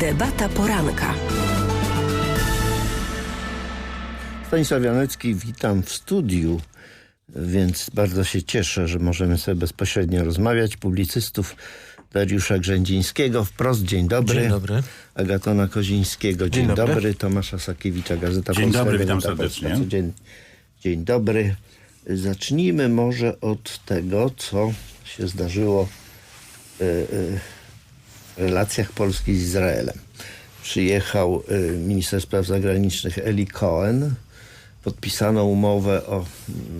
Debata poranka. Stanisław Janecki, witam w studiu, więc bardzo się cieszę, że możemy sobie bezpośrednio rozmawiać. Publicystów Dariusza Grzędzińskiego, wprost dzień dobry. Dzień dobry. Agatona Kozińskiego, dzień, Dzień dobry. dobry. Tomasza Sakiewicza, Gazeta Dzień Polska. dobry, Gazeta witam Polska, serdecznie. Dzień, dzień dobry. Zacznijmy może od tego, co się zdarzyło y, y, w relacjach Polski z Izraelem. Przyjechał y, minister spraw zagranicznych Eli Cohen. Podpisano umowę o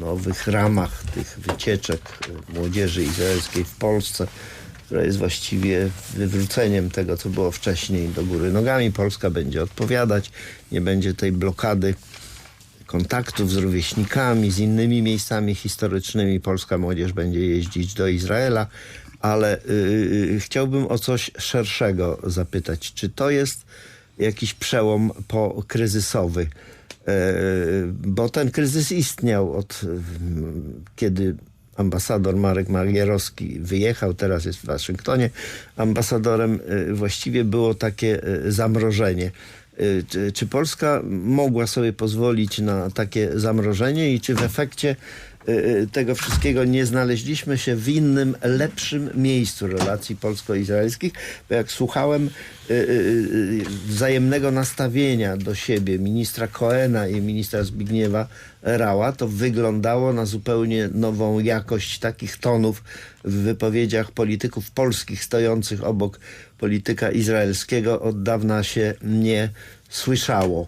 nowych ramach tych wycieczek y, młodzieży izraelskiej w Polsce, która jest właściwie wywróceniem tego, co było wcześniej do góry nogami. Polska będzie odpowiadać, nie będzie tej blokady kontaktów z rówieśnikami, z innymi miejscami historycznymi. Polska młodzież będzie jeździć do Izraela, ale yy, chciałbym o coś szerszego zapytać. Czy to jest jakiś przełom pokryzysowy? Yy, bo ten kryzys istniał od yy, kiedy ambasador Marek Magierowski wyjechał, teraz jest w Waszyngtonie. Ambasadorem yy, właściwie było takie zamrożenie. Y, Czy, Polska mogła sobie pozwolić na takie zamrożenie i czy w efekcie y, y, tego wszystkiego nie znaleźliśmy się w innym, lepszym miejscu relacji polsko-izraelskich? Bo jak słuchałem wzajemnego nastawienia do siebie ministra Coena i ministra Zbigniewa Rała, to wyglądało na zupełnie nową jakość takich tonów w wypowiedziach polityków polskich stojących obok polityka izraelskiego od dawna się nie słyszało.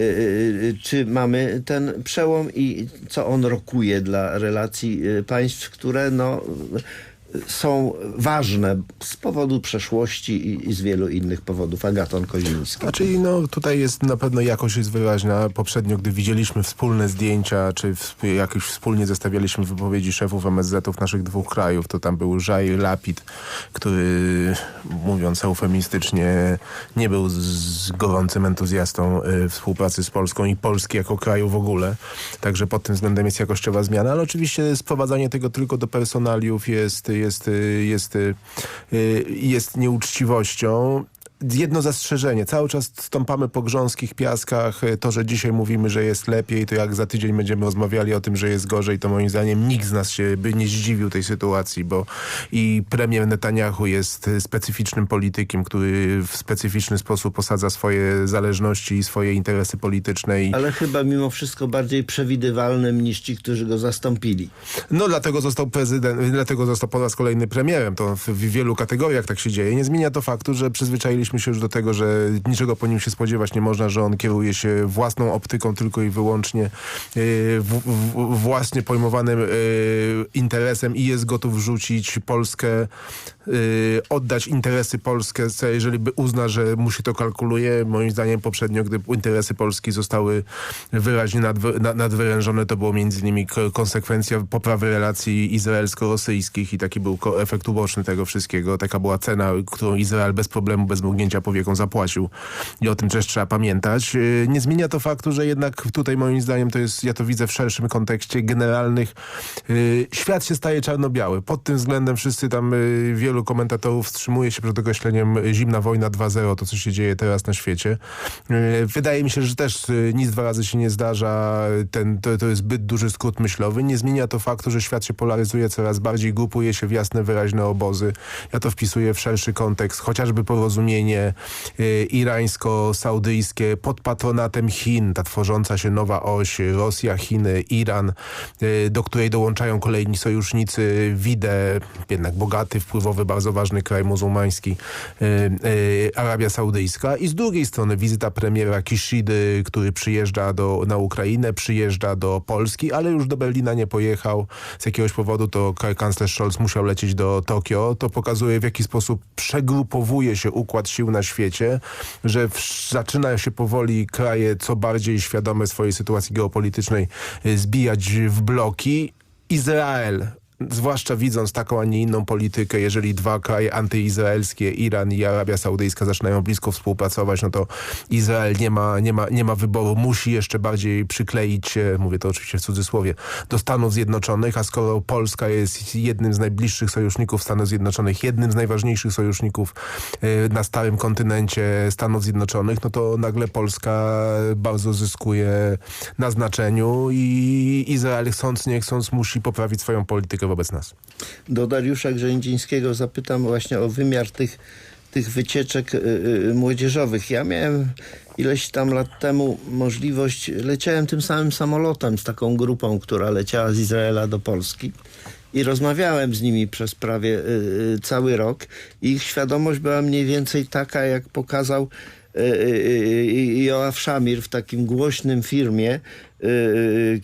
Y, y, y, Czy mamy ten przełom i co on rokuje dla relacji państw, które no, są ważne z powodu przeszłości i, i z wielu innych powodów. Agaton Koziński. Znaczy, no tutaj jest na pewno jakość jest wyraźna. Poprzednio, gdy widzieliśmy wspólne zdjęcia, czy w, jakoś wspólnie zestawialiśmy wypowiedzi szefów MSZ-ów naszych dwóch krajów, to tam był Jair Lapid, który, mówiąc eufemistycznie, nie był z gorącym entuzjastą y, współpracy z Polską i Polski jako kraju w ogóle. Także pod tym względem jest jakościowa zmiana, ale oczywiście sprowadzanie tego tylko do personaliów jest, jest, y, jest, y, y, jest nieuczciwością. Jedno zastrzeżenie. Cały czas stąpamy po grząskich piaskach. To, że dzisiaj mówimy, że jest lepiej, to jak za tydzień będziemy rozmawiali o tym, że jest gorzej, to moim zdaniem nikt z nas się by nie zdziwił tej sytuacji, bo i premier Netanyahu jest specyficznym politykiem, który w specyficzny sposób posadza swoje zależności i swoje interesy polityczne. I, Ale chyba mimo wszystko bardziej przewidywalnym niż ci, którzy go zastąpili. No dlatego został prezydent, dlatego został po raz kolejny premierem. To w wielu kategoriach tak się dzieje. Nie zmienia to faktu, że przyzwyczailiśmy się już do tego, że niczego po nim się spodziewać nie można, że on kieruje się własną optyką tylko i wyłącznie yy, w, w, własnie pojmowanym yy, interesem i jest gotów rzucić Polskę, oddać interesy Polsce, jeżeli by uzna, że mu się to kalkuluje. Moim zdaniem poprzednio, gdy interesy Polski zostały wyraźnie nadwy, na- nadwyrężone, to było między innymi konsekwencja poprawy relacji izraelsko-rosyjskich i taki był efekt uboczny tego wszystkiego. Taka była cena, którą Izrael bez problemu, bez mrugnięcia powieką zapłacił i o tym też trzeba pamiętać. Yy, Nie zmienia to faktu, że jednak tutaj moim zdaniem to jest, ja to widzę w szerszym kontekście generalnych, yy, świat się staje czarno-biały. Pod tym względem wszyscy tam, yy, wielu komentatorów wstrzymuje się przed określeniem zimna wojna 2.0, to co się dzieje teraz na świecie. Yy, Wydaje mi się, że też yy, nic dwa razy się nie zdarza, ten, to, to jest zbyt duży skrót myślowy. Nie zmienia to faktu, że świat się polaryzuje coraz bardziej, grupuje się w jasne, wyraźne obozy. Ja to wpisuję w szerszy kontekst, chociażby porozumienie y, irańsko-saudyjskie pod patronatem Chin, ta tworząca się nowa oś Rosja, Chiny, Iran, do której dołączają kolejni sojusznicy, widzę jednak bogaty, wpływowy, bardzo ważny kraj muzułmański, y, y, Arabia Saudyjska i z drugiej strony wizyta premiera Kishidy, który przyjeżdża do, na Ukrainę, przyjeżdża do Polski, ale już do Berlina nie pojechał. Z jakiegoś powodu to kanclerz Scholz musiał lecieć do Tokio. To pokazuje w jaki sposób przegrupowuje się układ sił na świecie, że zaczyna się powoli kraje co bardziej świadome swojej sytuacji geopolitycznej y, zbijać w bloki. Izrael zwłaszcza widząc taką, a nie inną politykę, jeżeli dwa kraje antyizraelskie, Iran i Arabia Saudyjska zaczynają blisko współpracować, no to Izrael nie ma, nie ma, nie ma wyboru, musi jeszcze bardziej przykleić mówię to oczywiście w cudzysłowie, do Stanów Zjednoczonych, a skoro Polska jest jednym z najbliższych sojuszników Stanów Zjednoczonych, jednym z najważniejszych sojuszników y, na starym kontynencie Stanów Zjednoczonych, no to nagle Polska bardzo zyskuje na znaczeniu i Izrael chcąc nie chcąc musi poprawić swoją politykę wobec nas. Do Dariusza Grzędzińskiego zapytam właśnie o wymiar tych, tych wycieczek y, y, młodzieżowych. Ja miałem ileś tam lat temu możliwość, leciałem tym samym samolotem z taką grupą, która leciała z Izraela do Polski. I rozmawiałem z nimi przez prawie y, y, cały rok. Ich świadomość była mniej więcej taka, jak pokazał Joachim Szamir w takim głośnym filmie, y,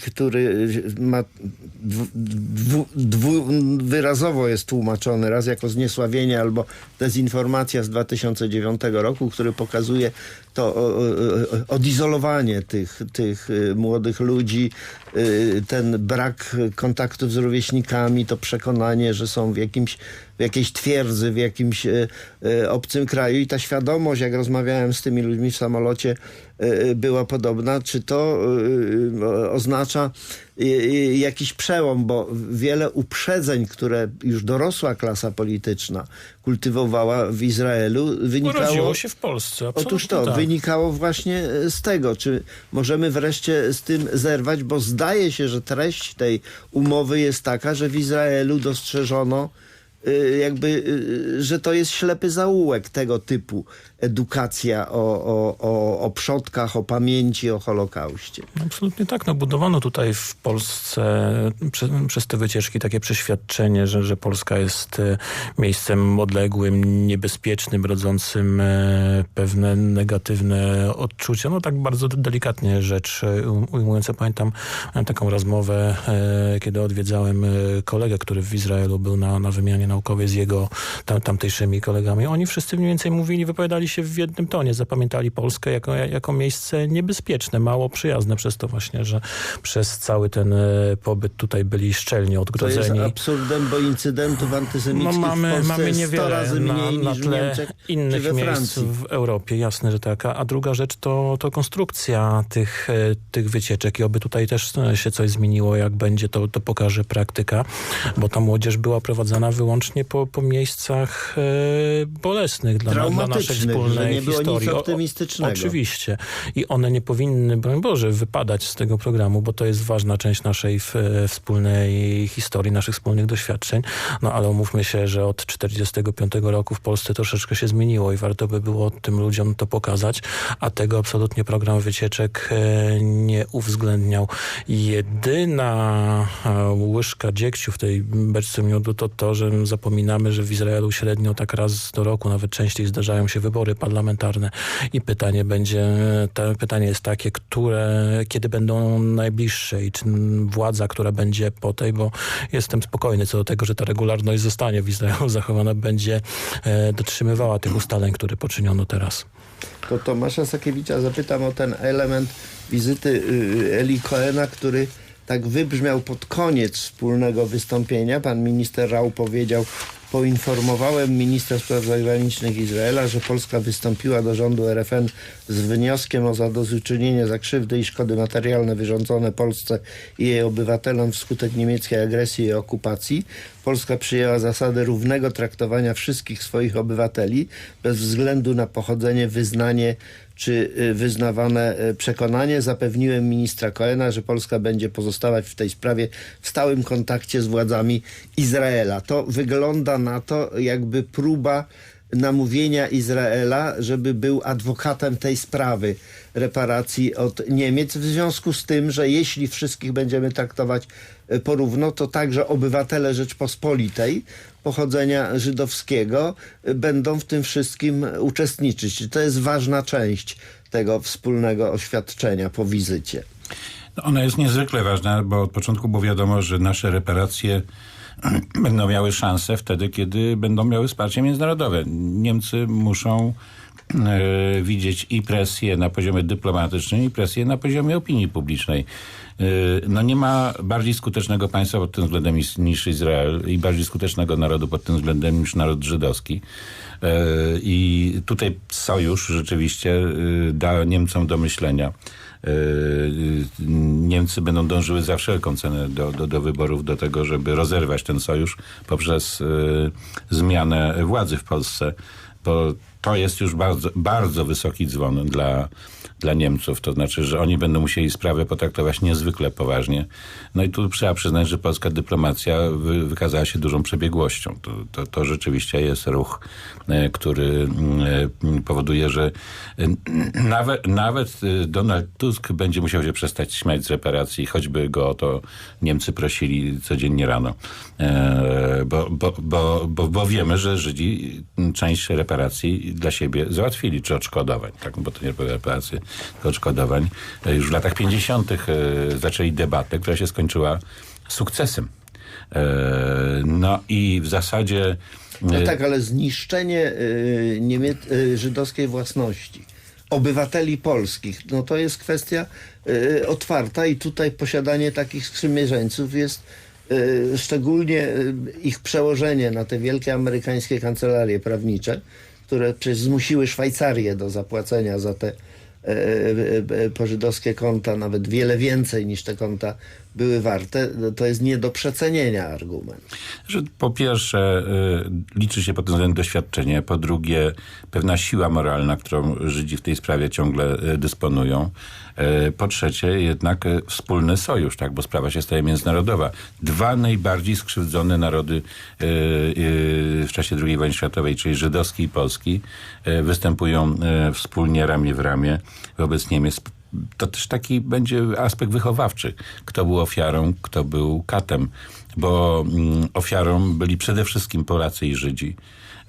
który ma dwu, dwu, dwuwyrazowo jest tłumaczony, raz jako zniesławienie albo dezinformacja z 2009 roku, który pokazuje to odizolowanie tych, tych y, młodych ludzi, y, ten brak kontaktów z rówieśnikami, to przekonanie, że są w jakimś w jakiejś twierdzy, w jakimś y, y, obcym kraju i ta świadomość, jak rozmawiałem z tymi ludźmi w samolocie, y, była podobna. Czy to y, oznacza jakiś przełom, bo wiele uprzedzeń, które już dorosła klasa polityczna kultywowała w Izraelu, wynikało... Urodziło się w Polsce. Otóż to, absolutnie tak. wynikało właśnie e, z tego, czy możemy wreszcie z tym zerwać, bo zdaje się, że treść tej umowy jest taka, że w Izraelu dostrzeżono jakby, y, że to jest ślepy zaułek tego typu edukacja o, o, o, o przodkach, o pamięci, o Holokauście. Absolutnie tak. No, budowano tutaj w Polsce prze, przez te wycieczki takie przeświadczenie, że, że Polska jest miejscem odległym, niebezpiecznym, rodzącym pewne negatywne odczucia. No tak bardzo delikatnie rzecz ujmując. Pamiętam taką rozmowę, kiedy odwiedzałem kolegę, który w Izraelu był na, na wymianie naukowej z jego tam, tamtejszymi kolegami. Oni wszyscy mniej więcej mówili, wypowiadali się w jednym tonie. Zapamiętali Polskę jako, jako miejsce niebezpieczne, mało przyjazne przez to właśnie, że przez cały ten e, pobyt tutaj byli szczelnie To jest odgrodzeni. absurdem, bo incydentów antysemickich No mamy, w mamy jest 100 niewiele razy na, mniej na niż tle Niemczech innych miejsc w Europie, jasne, że tak. A, a druga rzecz to, to konstrukcja tych, e, tych wycieczek i oby tutaj też e, się coś zmieniło, jak będzie, to, to pokaże praktyka, bo ta młodzież była prowadzona wyłącznie po, po miejscach e, bolesnych dla, dla naszej wspólnej nie było nic historii. O- optymistycznego. Oczywiście. I one nie powinny, broń Boże, wypadać z tego programu, bo to jest ważna część naszej w, wspólnej historii, naszych wspólnych doświadczeń. No ale umówmy się, że od 45 roku w Polsce troszeczkę się zmieniło i warto by było tym ludziom to pokazać, a tego absolutnie program wycieczek e, nie uwzględniał. Jedyna e, łyżka dziegciu w tej beczce miodu to to, że zapominamy, że w Izraelu średnio tak raz do roku, nawet częściej zdarzają się wybory parlamentarne i pytanie będzie, pytanie jest takie, które, kiedy będą najbliższe i czy władza, która będzie po tej, bo jestem spokojny co do tego, że ta regularność zostanie w Izraelu zachowana, będzie e, dotrzymywała tych ustaleń, które poczyniono teraz. To Tomasza Sakiewicza zapytam o ten element wizyty y, Eli Cohena, który tak wybrzmiał pod koniec wspólnego wystąpienia. Pan minister Rau powiedział, poinformowałem ministra spraw zagranicznych Izraela, że Polska wystąpiła do rządu RFN z wnioskiem o zadośćuczynienie za krzywdy i szkody materialne wyrządzone Polsce i jej obywatelom wskutek niemieckiej agresji i okupacji. Polska przyjęła zasadę równego traktowania wszystkich swoich obywateli bez względu na pochodzenie, wyznanie czy y, wyznawane y, przekonanie. Zapewniłem ministra Cohena, że Polska będzie pozostawać w tej sprawie w stałym kontakcie z władzami Izraela. To wygląda na to, jakby próba namówienia Izraela, żeby był adwokatem tej sprawy reparacji od Niemiec, w związku z tym, że jeśli wszystkich będziemy traktować y, porówno, to także obywatele Rzeczpospolitej pochodzenia żydowskiego y, będą w tym wszystkim uczestniczyć. To jest ważna część tego wspólnego oświadczenia po wizycie. No, Ona jest niezwykle ważna, bo od początku było wiadomo, że nasze reparacje będą miały szansę wtedy, kiedy będą miały wsparcie międzynarodowe. Niemcy muszą e, widzieć i presję na poziomie dyplomatycznym, i presję na poziomie opinii publicznej. E, no nie ma bardziej skutecznego państwa pod tym względem niż- Izrael i bardziej skutecznego narodu pod tym względem niż naród żydowski. E, I tutaj sojusz rzeczywiście da Niemcom do myślenia. E, Niemcy będą dążyły za wszelką cenę do, do, do wyborów, do tego, żeby rozerwać ten sojusz poprzez e, zmianę władzy w Polsce, bo to jest już bardzo, bardzo wysoki dzwon dla, dla Niemców. To znaczy, że oni będą musieli sprawę potraktować niezwykle poważnie. No i tu trzeba przyznać, że polska dyplomacja wy, wykazała się dużą przebiegłością. To, to, to rzeczywiście jest ruch, e, który e, powoduje, że e, nawet, nawet Donald Tusk będzie musiał się przestać śmiać z reparacji, choćby go o to Niemcy prosili codziennie rano. Bo, bo, bo, bo, bo wiemy, że Żydzi część reparacji dla siebie załatwili, czy odszkodowań, tak? bo to nie były reparacje, tylko odszkodowań. E, Już w latach 50. e, zaczęli debatę, która się skończyła sukcesem. E, No i w zasadzie... No tak, ale zniszczenie żydowskiej własności, obywateli polskich, no to jest kwestia otwarta i tutaj posiadanie takich sprzymierzeńców jest szczególnie ich przełożenie na te wielkie amerykańskie kancelarie prawnicze, które przecież zmusiły Szwajcarię do zapłacenia za te e, e, e, pożydowskie konta, nawet wiele więcej niż te konta były warte, no to jest nie do przecenienia argument. że po pierwsze y, liczy się pod względem doświadczenie, po drugie pewna siła moralna, którą Żydzi w tej sprawie ciągle y, dysponują, y, po trzecie jednak wspólny sojusz, tak, bo sprawa się staje międzynarodowa. Dwa najbardziej skrzywdzone narody w czasie II wojny światowej, czyli żydowski i polski, występują wspólnie ramię w ramię wobec Niemiec to też taki będzie aspekt wychowawczy. Kto był ofiarą, kto był katem. Bo mm, ofiarą byli przede wszystkim Polacy i Żydzi.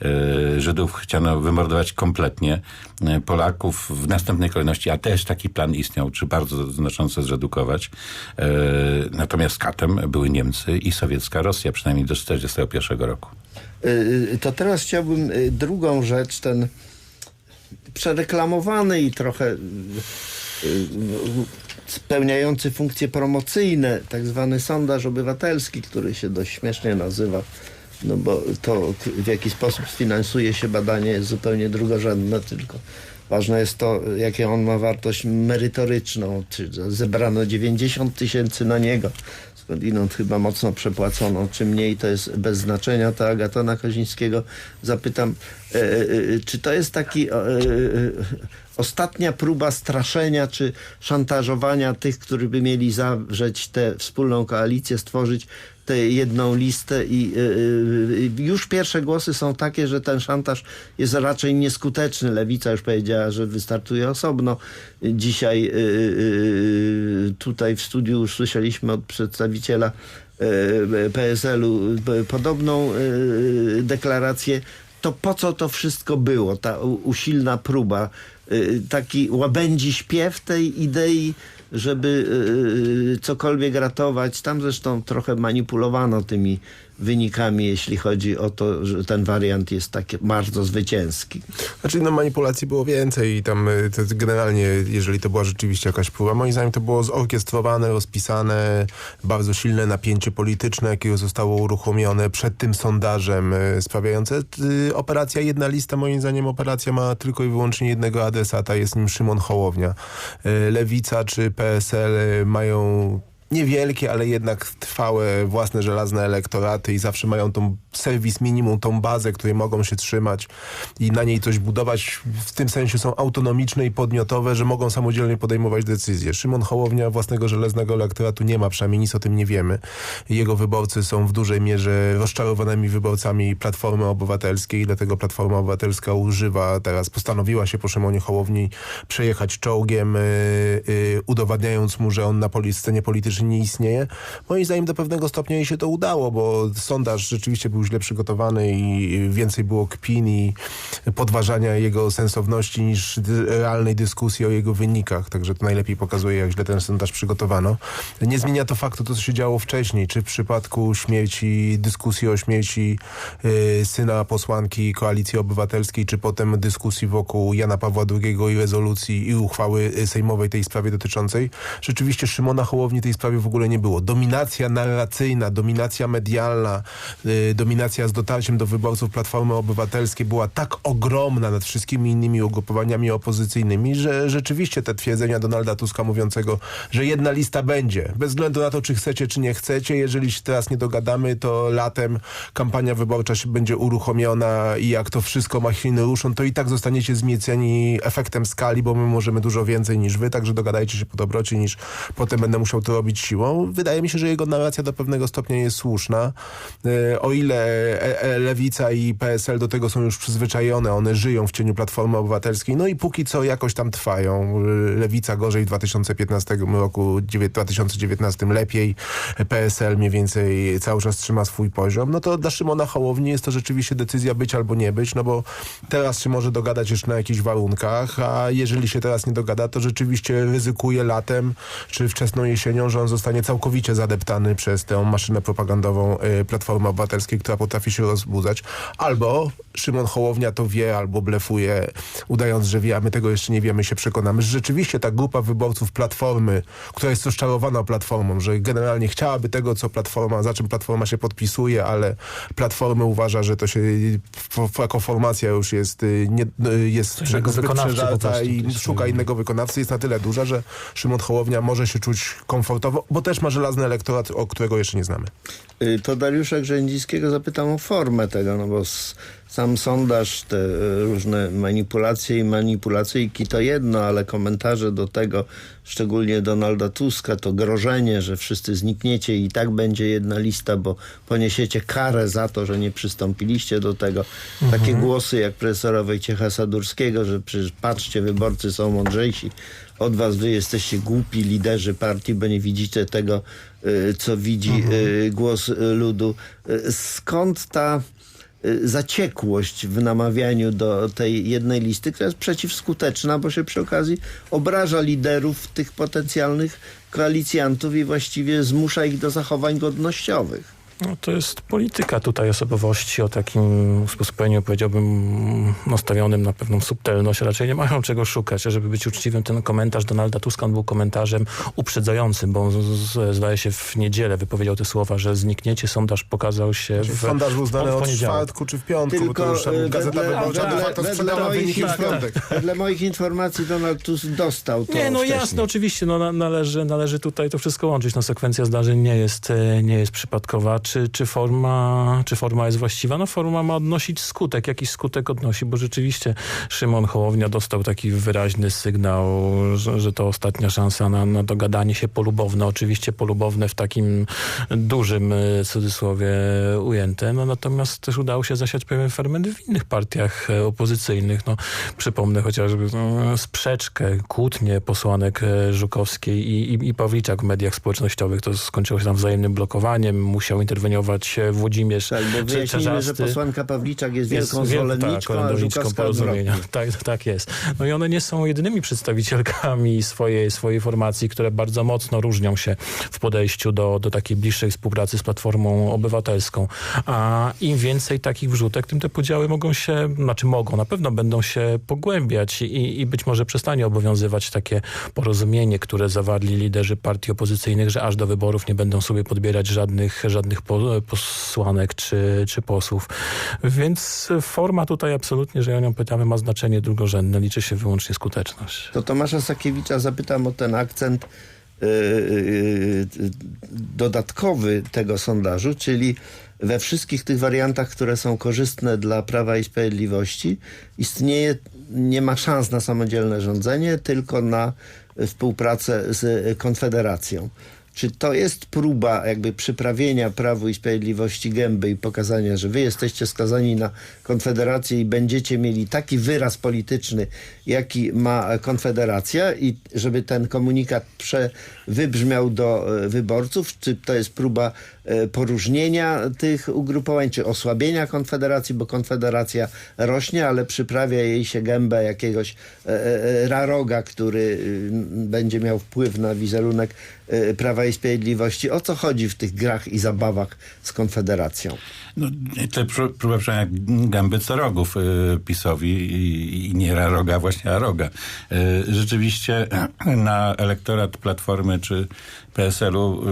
E, Żydów chciano wymordować kompletnie. E, Polaków w następnej kolejności, a też taki plan istniał, czy bardzo znacząco zredukować. E, Natomiast katem były Niemcy i sowiecka Rosja, przynajmniej do 1941 roku. To teraz chciałbym drugą rzecz, ten przereklamowany i trochę spełniający funkcje promocyjne, tak zwany sondaż obywatelski, który się dość śmiesznie nazywa, no bo to w jaki sposób sfinansuje się badanie jest zupełnie drugorzędne, tylko ważne jest to, jakie on ma wartość merytoryczną, czy zebrano 90 tysięcy na niego, skądinąd chyba mocno przepłacono, czy mniej to jest bez znaczenia, to Agatona Kozińskiego? Zapytam, e, e, e, czy to jest taki e, e, ostatnia próba straszenia, czy szantażowania tych, którzy by mieli zawrzeć tę wspólną koalicję, stworzyć tę jedną listę i y, y, już pierwsze głosy są takie, że ten szantaż jest raczej nieskuteczny. Lewica już powiedziała, że wystartuje osobno. Dzisiaj y, y, tutaj w studiu już słyszeliśmy od przedstawiciela y, PSL-u y, podobną y, deklarację. To po co to wszystko było? Ta usilna próba, y, taki łabędzi śpiew tej idei, żeby y, cokolwiek ratować. Tam zresztą trochę manipulowano tymi wynikami, jeśli chodzi o to, że ten wariant jest taki bardzo zwycięski. Znaczy, no manipulacji było więcej i tam y, generalnie, jeżeli to była rzeczywiście jakaś próba, moim zdaniem to było zorkiestrowane, rozpisane, bardzo silne napięcie polityczne, jakiego zostało uruchomione przed tym sondażem y, sprawiające. Y, Operacja Jedna Lista, moim zdaniem operacja ma tylko i wyłącznie jednego adresata, jest nim Szymon Hołownia. Lewica czy PSL mają niewielkie, ale jednak trwałe własne żelazne elektoraty i zawsze mają tą serwis minimum, tą bazę, której mogą się trzymać i na niej coś budować. W tym sensie są autonomiczne i podmiotowe, że mogą samodzielnie podejmować decyzje. Szymon Hołownia własnego żelaznego elektoratu nie ma, przynajmniej nic o tym nie wiemy. Jego wyborcy są w dużej mierze rozczarowanymi wyborcami Platformy Obywatelskiej, dlatego Platforma Obywatelska używa, teraz postanowiła się po Szymonie Hołowni przejechać czołgiem, yy, yy, udowadniając mu, że on na poli- scenie politycznej że nie istnieje. Moim zdaniem do pewnego stopnia jej się to udało, bo sondaż rzeczywiście był źle przygotowany i więcej było kpin i podważania jego sensowności niż realnej dyskusji o jego wynikach. Także to najlepiej pokazuje, jak źle ten sondaż przygotowano. Nie zmienia to faktu to, co się działo wcześniej, czy w przypadku śmierci, dyskusji o śmierci y, syna posłanki Koalicji Obywatelskiej, czy potem dyskusji wokół Jana Pawła II i rezolucji i uchwały sejmowej tej sprawie dotyczącej. Rzeczywiście Szymona Hołowni tej sprawie w ogóle nie było. Dominacja narracyjna, dominacja medialna, y, dominacja z dotarciem do wyborców Platformy Obywatelskiej była tak ogromna nad wszystkimi innymi ugrupowaniami opozycyjnymi, że rzeczywiście te twierdzenia Donalda Tuska mówiącego, że jedna lista będzie, bez względu na to, czy chcecie, czy nie chcecie, jeżeli się teraz nie dogadamy, to latem kampania wyborcza się będzie uruchomiona i jak to wszystko machiny ruszą, to i tak zostaniecie zmieceni efektem skali, bo my możemy dużo więcej niż wy, także dogadajcie się po dobroci, niż potem będę musiał to robić siłą. Wydaje mi się, że jego narracja do pewnego stopnia jest słuszna. E, O ile e, e, Lewica i PSL do tego są już przyzwyczajone, one żyją w cieniu Platformy Obywatelskiej, no i póki co jakoś tam trwają. Lewica gorzej w 2015 roku, dziewię- 2019 lepiej, PSL mniej więcej cały czas trzyma swój poziom, no to dla Szymona Hołowni jest to rzeczywiście decyzja być albo nie być, no bo teraz się może dogadać jeszcze na jakichś warunkach, a jeżeli się teraz nie dogada, to rzeczywiście ryzykuje latem czy wczesną jesienią, że on zostanie całkowicie zadeptany przez tę maszynę propagandową y, Platformy Obywatelskiej, która potrafi się rozbudzać. Albo Szymon Hołownia to wie, albo blefuje, udając, że wie, a my tego jeszcze nie wiemy, się przekonamy, że rzeczywiście ta grupa wyborców Platformy, która jest rozczarowana Platformą, że generalnie chciałaby tego, co Platforma, za czym Platforma się podpisuje, ale Platforma uważa, że to się jako formacja już jest, y, nie, y, jest zbyt przeżarta i szuka innego wykonawcy, jest na tyle duża, że Szymon Hołownia może się czuć komfortowo, bo też ma żelazny elektorat, o którego jeszcze nie znamy. Y, To Dariusza Grzędziskiego zapytam o formę tego, no bo s- sam sondaż, te y, różne manipulacje i manipulacyjki to jedno, ale komentarze do tego, szczególnie Donalda Tuska, to grożenie, że wszyscy znikniecie i tak będzie jedna lista, bo poniesiecie karę za to, że nie przystąpiliście do tego. Takie głosy jak profesora Wojciecha Sadurskiego, że przecież patrzcie, wyborcy są mądrzejsi od was, wy jesteście głupi liderzy partii, bo nie widzicie tego, y, co widzi y, głos y, ludu. Skąd ta zaciekłość w namawianiu do tej jednej listy, która jest przeciwskuteczna, bo się przy okazji obraża liderów tych potencjalnych koalicjantów i właściwie zmusza ich do zachowań godnościowych. No, to jest polityka tutaj osobowości o takim usposobnieniu, powiedziałbym, nastawionym na pewną subtelność. Raczej nie mają czego szukać. Żeby być uczciwym, ten komentarz Donalda Tuska on był komentarzem uprzedzającym, bo on z, z, zdaje się w niedzielę wypowiedział te słowa, że znikniecie, sondaż pokazał się w, Sondaż był znany w od poniedziałek. czwartku czy w piątku, bo to Tylko już tam y, Gazeta Wyborcza wyniki w piątek. wedle moich informacji Donald Tusk dostał to Nie, no wcześniej. jasne, oczywiście, no, na- należy, należy tutaj to wszystko łączyć. No, sekwencja zdarzeń nie jest, e, nie jest przypadkowa. Czy, czy, forma, czy forma jest właściwa? No forma ma odnosić skutek. Jakiś skutek odnosi, bo rzeczywiście Szymon Hołownia dostał taki wyraźny sygnał, że, że to ostatnia szansa na, na dogadanie się polubowne. Oczywiście polubowne w takim dużym e, cudzysłowie ujęte. No, natomiast też udało się zasiać pewien ferment w innych partiach e, opozycyjnych. No, przypomnę chociażby no, sprzeczkę, kłótnię posłanek e, Żukowskiej i, i, i Pawliczak w mediach społecznościowych. To skończyło się tam wzajemnym blokowaniem. Musiał interweniować e, Włodzimierz Tak, bo wyjaśnijmy, że posłanka Pawliczak jest wielką Jest wiel- zwolenniczką, tak, a Żukowska porozumienia. odwrotnie. Tak, tak jest. No i one nie są jedynymi przedstawicielkami swojej, swojej formacji, które bardzo mocno różnią się w podejściu do, do takiej bliższej współpracy z Platformą Obywatelską. A im więcej takich wrzutek, tym te podziały mogą się, znaczy mogą, na pewno będą się pogłębiać i, i być może przestanie obowiązywać takie porozumienie, które zawarli liderzy partii opozycyjnych, że aż do wyborów nie będą sobie podbierać żadnych, żadnych posłanek czy, czy posłów. Więc forma tutaj absolutnie, że o nią pytamy, ma znaczenie drugorzędne. Liczy się wyłącznie skuteczność. To Tomasza Sakiewicza zapytam o ten akcent yy, yy, dodatkowy tego sondażu, czyli we wszystkich tych wariantach, które są korzystne dla Prawa i Sprawiedliwości, istnieje, nie ma szans na samodzielne rządzenie, tylko na współpracę z Konfederacją. Czy to jest próba jakby przyprawienia Prawu i Sprawiedliwości gęby i pokazania, że wy jesteście skazani na Konfederację i będziecie mieli taki wyraz polityczny, jaki ma Konfederacja i żeby ten komunikat prze, wybrzmiał do e, wyborców? Czy to jest próba poróżnienia tych ugrupowań, czy osłabienia Konfederacji, bo Konfederacja rośnie, ale przyprawia jej się gębę jakiegoś e, e, raroga, który y, będzie miał wpływ na wizerunek e, Prawa i Sprawiedliwości. O co chodzi w tych grach i zabawach z Konfederacją? No, pró- próba przynajmniej gęby co rogów y, PiSowi i, i nie roga, właśnie a roga. Y, rzeczywiście na elektorat Platformy czy PSL-u,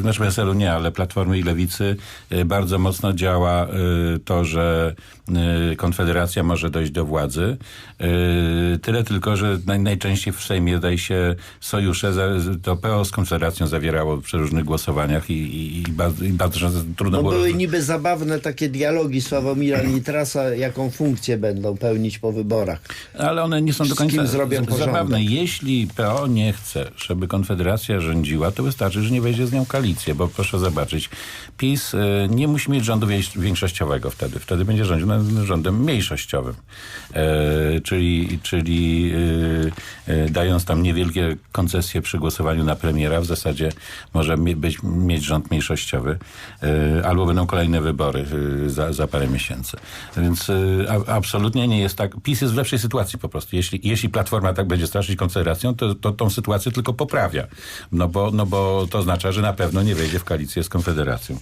znaczy PSL-u nie, ale Platformy i Lewicy y, bardzo mocno działa y, to, że Konfederacja może dojść do władzy. Y, tyle tylko, że naj, najczęściej w Sejmie daje się sojusze, to PO z Konfederacją zawierało przy różnych głosowaniach i, i, i, bardzo, i bardzo trudno No było... były niby zabawne takie dialogi Sławomira Nitrasa, jaką funkcję będą pełnić po wyborach. Ale one nie są do końca zrobią zabawne. Jeśli PO nie chce, żeby Konfederacja rządziła, to wystarczy, że nie wejdzie z nią koalicję, bo proszę zobaczyć, PiS y, nie musi mieć rządu większościowego wtedy. Wtedy będzie rządził nad rządem mniejszościowym. E, czyli czyli y, y, dając tam niewielkie koncesje przy głosowaniu na premiera, w zasadzie może być, mieć rząd mniejszościowy. Y, albo będą kolejne wybory y, za, za parę miesięcy. Więc y, a, absolutnie nie jest tak. PiS jest w lepszej sytuacji po prostu. Jeśli, jeśli Platforma tak będzie straszyć Konfederacją, to, to tą sytuację tylko poprawia. No bo, no bo to oznacza, że na pewno nie wejdzie w koalicję z Konfederacją.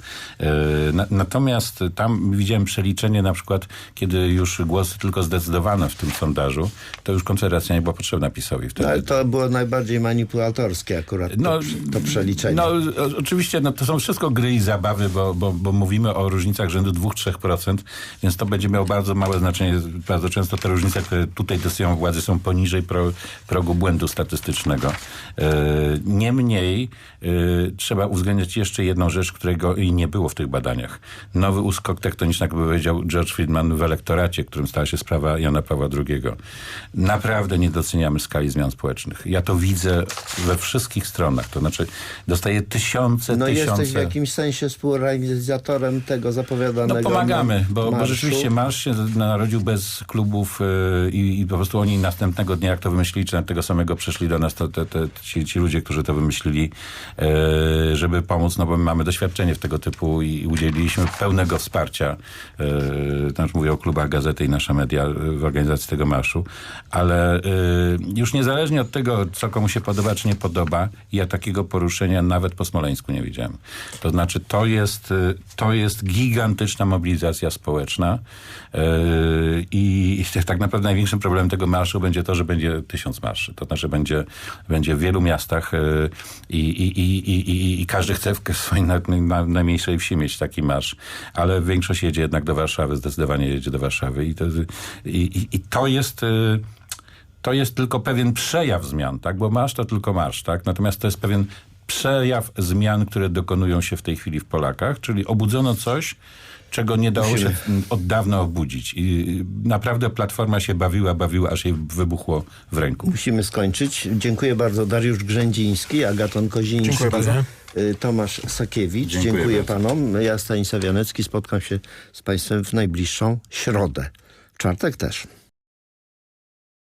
Na, natomiast tam widziałem przeliczenie na przykład, kiedy już głosy tylko zdecydowano w tym sondażu, to już Konfederacja nie była potrzebna PiSowi wtedy. No, ale to było najbardziej manipulatorskie akurat No, to, to przeliczenie. No, oczywiście, no, to są wszystko gry i zabawy, bo, bo, bo mówimy o różnicach rzędu 2-3%, więc to będzie miało bardzo małe znaczenie. Bardzo często te różnice, które tutaj decydują władzy, są poniżej pro, progu błędu statystycznego. E, niemniej e, trzeba uwzględniać jeszcze jedną rzecz, którego i nie było w tych badaniach. Nowy uskok tektoniczny, jak powiedział George Friedman w elektoracie, którym stała się sprawa Jana Pawła II. Naprawdę nie doceniamy skali zmian społecznych. Ja to widzę we wszystkich stronach. To znaczy dostaję tysiące, No tysiące... jesteś w jakimś sensie współrealizatorem tego zapowiadanego No pomagamy, bo, bo rzeczywiście marsz się narodził bez klubów yy, i, po prostu oni następnego dnia, jak to wymyślili, czy tego samego przyszli do nas to, te, te, ci, ci ludzie, którzy to wymyślili, yy, żeby pomóc, no bo my mamy doświadczenie w tego typu i, i udzieliliśmy pełnego wsparcia. Yy, już mówię o klubach gazety i nasze media yy, w organizacji tego marszu, ale yy, już niezależnie od tego, co komu się podoba, czy nie podoba, ja takiego poruszenia nawet po Smoleńsku nie widziałem. To znaczy, to jest, y, to jest gigantyczna mobilizacja społeczna i tak naprawdę największym problemem tego marszu będzie to, że będzie tysiąc marszy. To znaczy, będzie, będzie w wielu miastach i, i, i, i, i, każdy chce w swojej na, na, najmniejszej wsi mieć taki marsz, ale większość jedzie jednak do Warszawy, zdecydowanie jedzie do Warszawy i to, i, i, i to jest... Yy, to jest tylko pewien przejaw zmian, tak? Bo marsz to tylko marsz, tak? Natomiast to jest pewien przejaw zmian, które dokonują się w tej chwili w Polakach, czyli obudzono coś, czego nie dało się od dawna obudzić. I naprawdę Platforma się bawiła, bawiła, aż jej wybuchło w ręku. Musimy skończyć. Dziękuję bardzo. Dariusz Grzędziński, Agaton Koziński, Dziękuję bardzo. y, Tomasz Sakiewicz. Dziękuję Dziękuję, panom. Ja Stanisław Janecki. Spotkam się z państwem w najbliższą środę. W czwartek też.